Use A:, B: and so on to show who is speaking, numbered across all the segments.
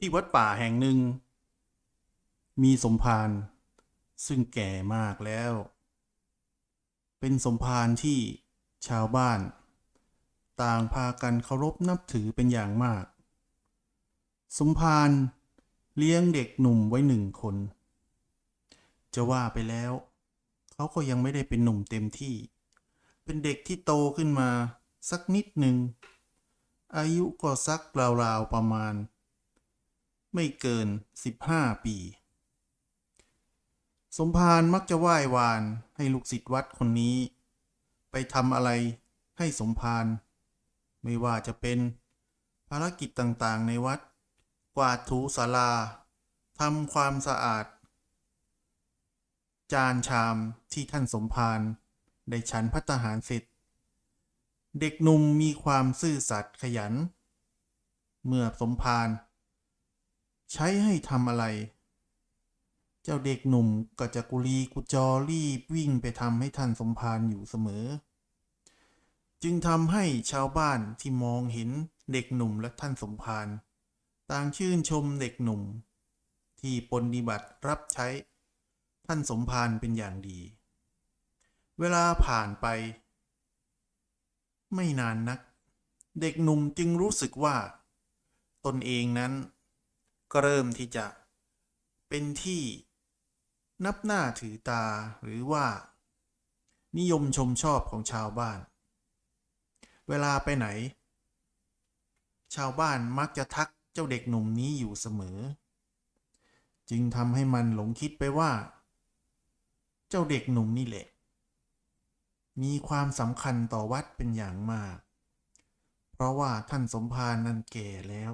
A: ที่วัดป่าแห่งหนึ่ง มีสมภารซึ่งแก่มากแล้ว เป็นสมภารที่ชาวบ้าน ต่างพากันเคารพนับถือเป็นอย่างมาก สมภารเลี้ยงเด็กหนุ่มไว้หนึ่งคน จะว่าไปแล้ว เขาก็ยังไม่ได้เป็นหนุ่มเต็มที่ เป็นเด็กที่โตขึ้นมาสักนิดหนึ่ง อายุก็สักราวๆประมาณ ไม่เกิน 15 ปี สมภารมักจะไหว้วานให้ลูกศิษย์วัดคนนี้ ไปทำอะไรให้สมภารไม่ว่าจะเป็นภารกิจต่างๆในวัด กวาดถูศาลาทำความสะอาด จานชามที่ท่านสมภารได้ฉันพัตตาหารเสร็จ เด็กหนุ่มมีความซื่อสัตย์ขยัน เมื่อสมภาร ใช้ให้ทำอะไร เจ้าเด็กหนุ่มก็จะกุลีกุจอรีบวิ่งไปทำให้ท่านสมภารอยู่เสมอ จึงทำให้ชาวบ้านที่มองเห็นเด็กหนุ่มและท่านสมภารต่างชื่นชมเด็กหนุ่ม ที่ปฏิบัติรับใช้ท่านสมภารเป็นอย่างดี เวลาผ่านไป ไม่นานนัก เด็กหนุ่มจึงรู้สึกว่า ตนเองนั้น ก็เริ่มที่จะเป็นที่นับหน้าถือตาหรือว่า นิยมชมชอบของชาวบ้าน เวลาไปไหน ชาวบ้านมักจะทักเจ้าเด็กหนุ่มนี้อยู่เสมอ จึงทำให้มันหลงคิดไปว่า เจ้าเด็กหนุ่มนี่แหละ มีความสำคัญต่อวัดเป็นอย่างมาก เพราะว่าท่านสมภารนั้นแก่แล้ว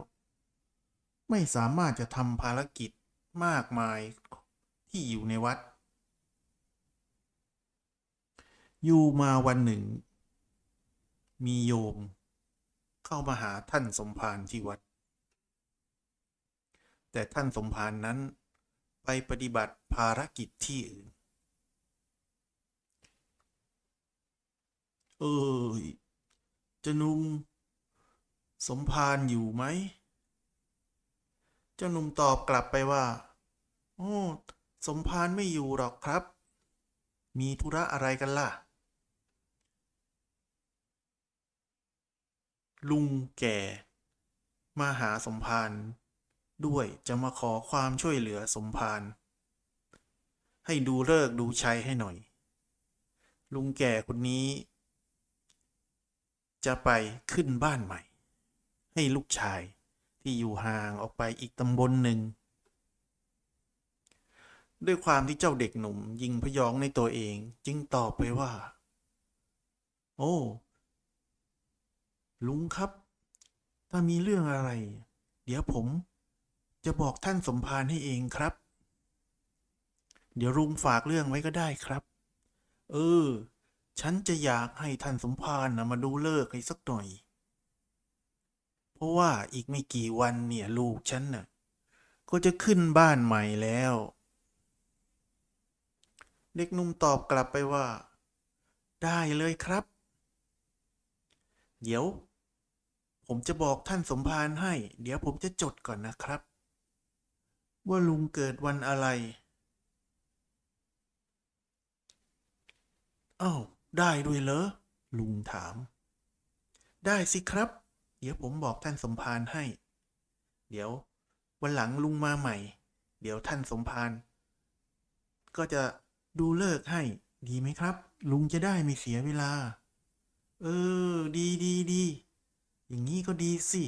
A: ไม่สามารถจะทำภารกิจมากมายที่อยู่ในวัด อยู่มาวันหนึ่ง มีโยม เข้ามาหาท่านสมภารที่วัด แต่ท่านสมภารนั้นไปปฏิบัติภารกิจที่อื่น เอ้ยจะนุ่มสมภารอยู่ไหม เจ้าหนุ่มตอบกลับไปว่า โอ้ สมภารไม่อยู่หรอกครับ มีธุระอะไรกันล่ะ ลุงแก่ มาหาสมภารด้วยจะมาขอความช่วยเหลือสมภารให้ดูเลิกดูชัยให้หน่อย ลุงแก่คนนี้ จะไปขึ้นบ้านใหม่ ให้ลูกชาย ที่อยู่ห่างออกไปอีกตำบลหนึ่ง ด้วยความที่เจ้าเด็กหนุ่มยิงพยองในตัวเอง จึงตอบไปว่า โอ้ ลุงครับ ถ้ามีเรื่องอะไร เดี๋ยวผมจะบอกท่านสมภารให้เองครับ เดี๋ยวลุงฝากเรื่องไว้ก็ได้ครับ เออ ฉันจะอยากให้ท่านสมภารนะมาดูเลิกให้สักหน่อย เพราะว่าอีกไม่กี่วันเนี่ยลูกฉันน่ะ ก็จะขึ้นบ้านใหม่แล้ว เด็กหนุ่มตอบกลับไปว่า ได้เลยครับ เดี๋ยว ผมจะบอกท่านสมภารให้ เดี๋ยวผมจะจดก่อนนะครับ ว่าลุงเกิดวันอะไรอ้าวได้ด้วยเหรอลุงถาม ได้สิครับ ดี๋ยวผมบอกท่านสมภารให้ เดี๋ยววันหลังลุงมาใหม่ เดี๋ยวท่านสมภารก็จะดูเลิกให้ ดีไหมครับ ลุงจะได้ไม่เสียเวลา เออ ดีดีดีอย่างนี้ก็ดีสิ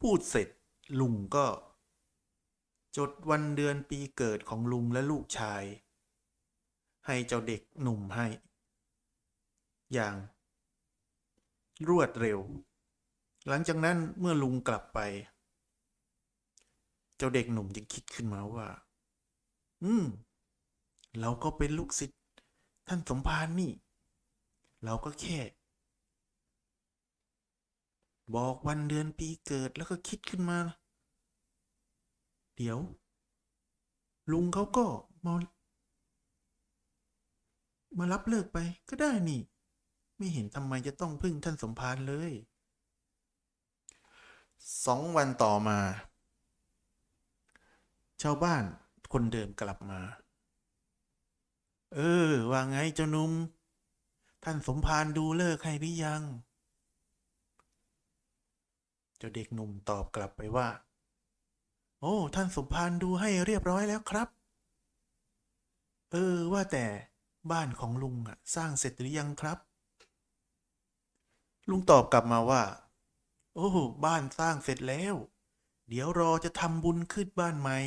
A: พูดเสร็จลุงก็ จดวันเดือนปีเกิดของลุงและลูกชาย ให้เจ้าเด็กหนุ่มให้ อย่างรวดเร็ว หลังจากนั้นเมื่อลุงกลับไป เจ้าเด็กหนุ่มจึงคิดขึ้นมาว่า อืม เราก็เป็นลูกศิษย์ท่านสมภารนี่ เราก็แค่ บอกวันเดือนปีเกิดแล้วก็คิดขึ้นมา เดี๋ยว ลุงเขาก็มามารับเลิกไปก็ได้นี่ ไม่เห็นทำไมจะต้องพึ่งท่านสมภารเลย สองวันต่อมา ชาวบ้านคนเดิมกลับมา เออ ว่าไงเจ้าหนุ่ม ท่านสมภารดูเลิกให้หรือยัง เจ้าเด็กหนุ่มตอบกลับไปว่า โอ้ ท่านสมภารดูให้เรียบร้อยแล้วครับ เออ ว่าแต่บ้านของลุงอะสร้างเสร็จหรือยังครับ ลุงตอบกลับมาว่า โอ้ บ้านสร้างเสร็จแล้ว เดี๋ยวรอจะทำบุญขึ้นบ้านใหม่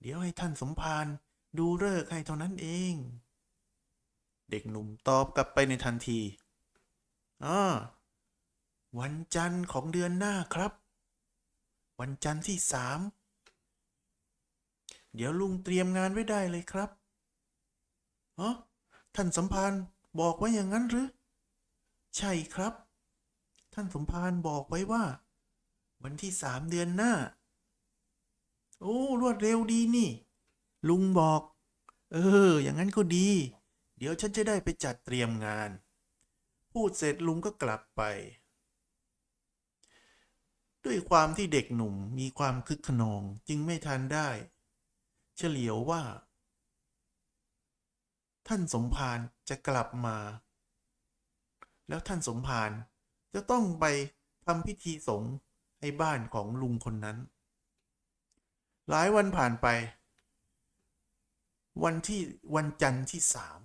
A: เดี๋ยวให้ท่านสมภารดูเลิกให้เท่านั้นเอง เด็กหนุ่มตอบกลับไปในทันทีอ่าวันจันทร์ของเดือนหน้าครับ วันจันทร์ที่สาม เดี๋ยวลุงเตรียมงานไว้ได้เลยครับฮะท่านสมภารบอกไว้อย่างนั้นหรือ ใช่ครับ ท่านสมภารบอกไว้ว่า วันที่สามเดือนหน้า โอ้ รวดเร็วดีนี่ ลุงบอก เออ อย่างนั้นก็ดี เดี๋ยวฉันจะได้ไปจัดเตรียมงาน พูดเสร็จลุงก็กลับไป ด้วยความที่เด็กหนุ่มมีความคึกขนองจึงไม่ทันได้ เฉลียวว่า ท่านสมภารจะกลับมา แล้วท่านสมภาร จะต้องไปทำพิธีสงฆ์ให้บ้านของลุงคนนั้น หลายวันผ่านไป วันที่วันจันทร์ที่สาม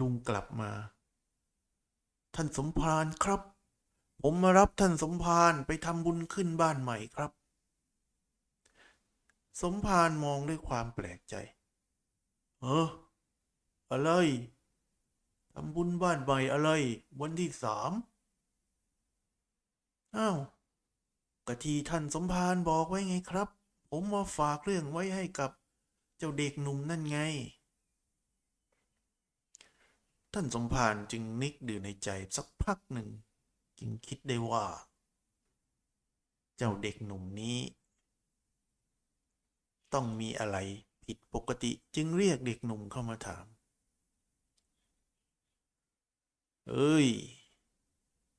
A: ลุงกลับมา ท่านสมภารครับ ผมมารับท่านสมภารไปทำบุญขึ้นบ้านใหม่ครับ สมภารมองด้วยความแปลกใจ เออ อะไรทำบุญบ้านใหม่อะไร วันที่สาม อ้าวกะทีท่านสมภารบอกไว้ไงครับ ผมมาฝากเรื่องไว้ให้กับ เจ้าเด็กหนุ่มนั่นไง ท่านสมภารจึงนึกดื่ในใจสักพักหนึ่ง จึงคิดได้ว่า เจ้าเด็กหนุ่มนี้ ต้องมีอะไรผิดปกติจึงเรียกเด็กหนุ่มเข้ามาถาม เอ้ย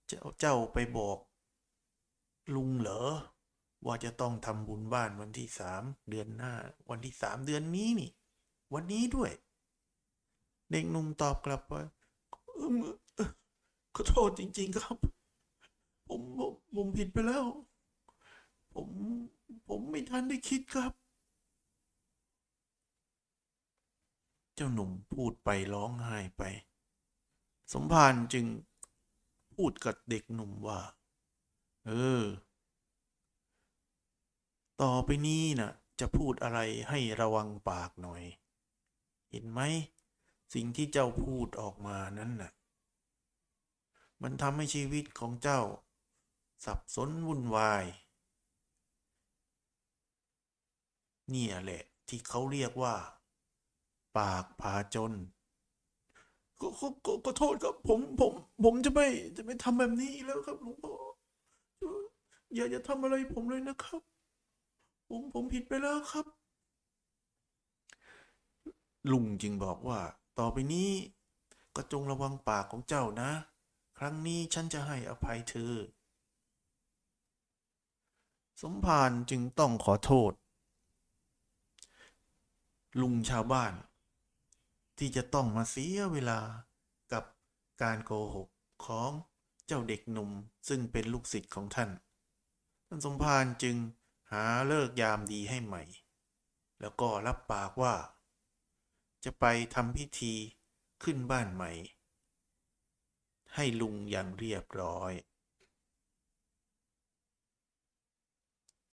A: เจ้าเจ้าไปบอก ลุงเหรอ ว่าจะต้องทำบุญบ้านวันที่สามเดือนหน้า วันที่สามเดือนนี้นี่ วันนี้ด้วย เด็กหนุ่มตอบกลับว่าเออเขอโทษจริง ๆ ครับผมผมผมผิดไปแล้ว ผมผมไม่ทันได้คิดครับ เจ้าหนุ่มพูดไปร้องไห้ไป สมภารจึงพูดกับเด็กหนุ่มว่า เออ ต่อไปนี้น่ะ จะพูดอะไรให้ระวังปากหน่อย เห็นไหม สิ่งที่เจ้าพูดออกมานั้นน่ะ มันทำให้ชีวิตของเจ้า สับสนวุ่นวาย เนี่ยแหละ ที่เขาเรียกว่า ปากพาจนก็ก็ก็ขอโทษครับ ผมผม ผมจะไม่จะไม่ทำแบบนี้อีกแล้วครับหลวงพ่อ อย่าอย่าทำอะไรผมเลยนะครับ ผมผมผิดไปแล้วครับ ลุงจึงบอกว่า ต่อไปนี้ก็จงระวังปากของเจ้านะ ครั้งนี้ฉันจะให้อภัยเธอ สมภารจึงต้องขอโทษ ลุงชาวบ้าน ที่จะต้องมาเสียเวลากับการโกหกของเจ้าเด็กหนุ่มซึ่งเป็นลูกศิษย์ของท่าน ท่านสมภารจึงหาเลิกยามดีให้ใหม่ แล้วก็รับปากว่า จะไปทำพิธีขึ้นบ้านใหม่ ให้ลุงอย่างเรียบร้อย